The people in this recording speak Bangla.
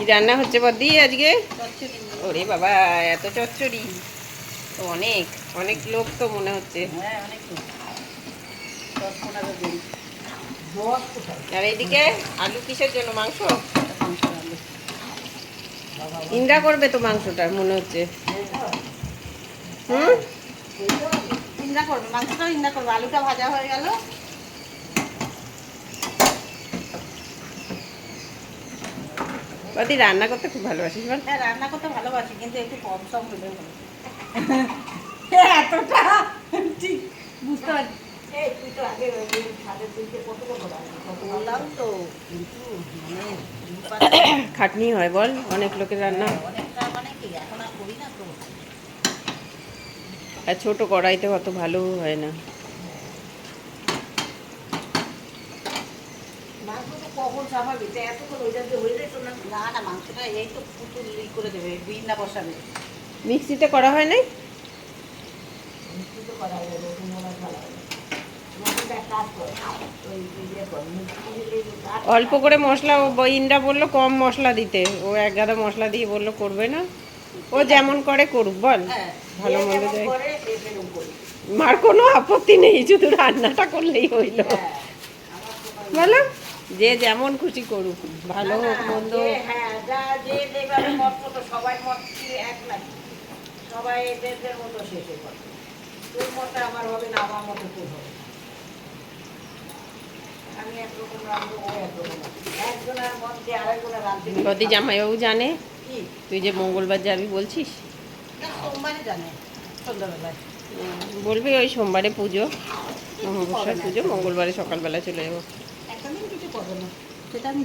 কি রান্না হচ্ছে বদি আজকে? ওরে বাবা এত চচ্চড়ি। তো অনেক অনেক লোক তো মনে হচ্ছে। হ্যাঁ আর এইদিকে আলু কিসের জন্য? মাংস? ইন্দ্রা করবে তো মাংসটা মনে হচ্ছে। হুম? ইন্দা করবে মাংসটাও ইন্দা করবে। আলুটা ভাজা হয়ে গেল। বদি রান্না করতে খুব ভালোবাসিস বল। হ্যাঁ রান্না করতে ভালোবাসি কিন্তু একটু কম সম হলে ভালো। এতটা? ঠিক বুঝতে পারছি। এই তুই তো আগে ছাদের দিকে কত কত বললাম তো। কিন্তু মানে খাটনি হয় বল অনেক লোকের রান্না। অনেকটা মানে কি এখন আর করি না তো। আর ছোট কড়াইতে অত ভালো হয় না। মাংস তো কখন স্বাভাবিক তা এত ওইটা দিয়ে হয়ে যেত না। না না মাংসটা এই তো পুতুল ই করে দেবে বিনা বসাবে। মিক্সিতে করা হয় নাই? করা মনে ভালো ইয়ে অল্প করে মশলা ইন্দ্রা বলল কম মশলা দিতে। ও এক গাদা মশলা দিয়ে বলল করবে না। ও যেমন করে করুক বল। হ্যাঁ, ভালো মন্দ। মার কোনো আপত্তি নেই শুধু রান্নাটা করলেই হইল। হ্যাঁ, বলো। যে যেমন খুশি করুক ভালো হোক মন্দ। হ্যাঁ, সবাই এদের মতো শেষে করে তোর মতে আমার হবে না আমার মতো তোর হবে গদি জামাইবাবু জানে? তুই যে মঙ্গলবার যাবি বলছিস? বলবি ওই সোমবারে পুজো মহাবস্যার পুজো মঙ্গলবারে সকালবেলা চলে যাব একটা দিন কিছু করবে না। সেটা আমি